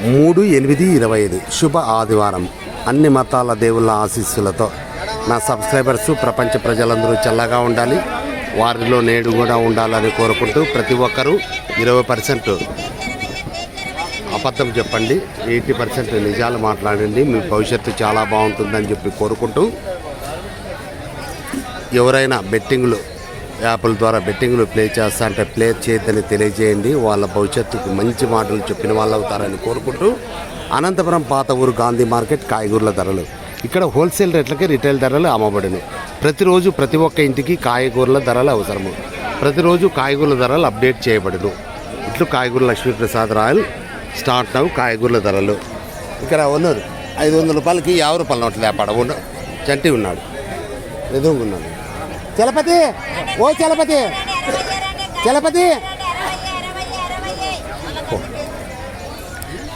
మూడు ఎనిమిది ఇరవై ఐదు. శుభ ఆదివారం. అన్ని మతాల దేవుళ్ళ ఆశీస్సులతో నా సబ్స్క్రైబర్స్ ప్రపంచ ప్రజలందరూ చల్లగా ఉండాలి. వారిలో నేడు కూడా ఉండాలని కోరుకుంటూ ప్రతి ఒక్కరూ ఇరవై పర్సెంట్ అబద్ధం చెప్పండి. ఎయిటీ పర్సెంట్ నిజాలు మాట్లాడండి. మీ భవిష్యత్తు చాలా బాగుంటుందని చెప్పి కోరుకుంటూ ఎవరైనా బెట్టింగ్లు యాప్ల ద్వారా బెట్టింగ్లు ప్లే చేస్తా అంటే ప్లే చేయొద్దని తెలియజేయండి. వాళ్ళ భవిష్యత్తుకు మంచి మాటలు చెప్పిన వాళ్ళు అవుతారని కోరుకుంటూ అనంతపురం పాత ఊరు గాంధీ మార్కెట్ కాయగూరల ధరలు. ఇక్కడ హోల్సేల్ రేట్లకి రిటైల్ ధరలు అమ్మబడిను ప్రతిరోజు ప్రతి ఒక్క ఇంటికి కాయగూరల ధరలు అవసరము. ప్రతిరోజు కాయగూరల ధరలు అప్డేట్ చేయబడును. ఇట్లు కాయగూర లక్ష్మీప్రసాద్ రాయల్ స్టార్ట్ అవు కాయగూరల ధరలు. ఇక్కడ ఉన్నారు ఐదు వందల రూపాయలకి యాభై రూపాయల నోట్లు లేపాడ ఉన్న చంటి ఉన్నాడు. ఎదురుగా చలపతి! ఓ చలపతి! చలపతి!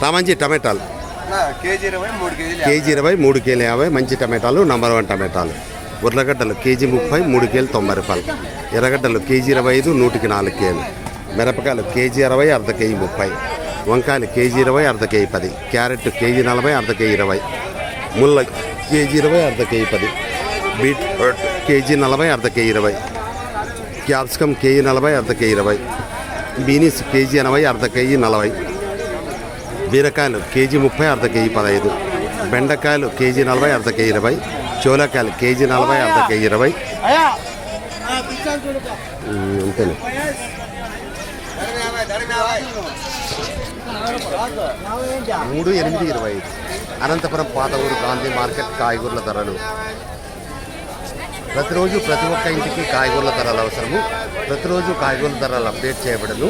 రామంజీ టమాటాలు. కేజీ ఇరవై మూడు కేజీలు కేజీ ఇరవై మూడు కేజీలు యాభై మంచి టమాటాలు నంబర్ వన్ టమాటాలు. ఉర్లగడ్డలు కేజీ ముప్పై మూడు కేజీలు తొంభై రూపాయలు. ఎర్రగడ్డలు కేజీ ఇరవై ఐదు నూటికి నాలుగు కేజీలు. మిరపకాయలు కేజీ అరవై అర్ధ కేజీ ముప్పై. వంకాయలు కేజీ ఇరవై అర్ధ కేజీ పది. క్యారెట్ కేజీ నలభై అర్ధ కేజీ ఇరవై. ముల్ల కేజీ ఇరవై అర్ధ కేజీ పది. బీట్రూట్ కేజీ నలభై అర్ధ కేజీ ఇరవై. క్యాప్సికమ్ కేజీ నలభై అర్ధ కేజీ ఇరవై. బీనీస్ కేజీ ఎనభై అర్ధ కేజీ నలభై. బీరకాయలు కేజీ ముప్పై అర్ధ కేజీ పదహైదు. బెండకాయలు కేజీ నలభై అర్ధ కేజీ ఇరవై. చోలకాయలు కేజీ నలభై అర్ధ కేజీ ఇరవై. ఉమ్, మూడు ఎనిమిది ఇరవై ఐదు. అనంతపురం పాత ఊరు గాంధీ మార్కెట్ కాయగూరల ధరలు. ప్రతిరోజు ప్రతి ఒక్క ఇంటికి కాయగూరల ధరలు అవసరము ప్రతిరోజు కాయగూరల ధరలు అప్డేట్ చేయబడను.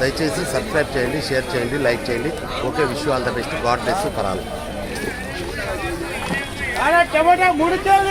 దయచేసి సబ్స్క్రైబ్ చేయండి షేర్ చేయండి లైక్ చేయండి. Okay wish all the best. God bless పరాలు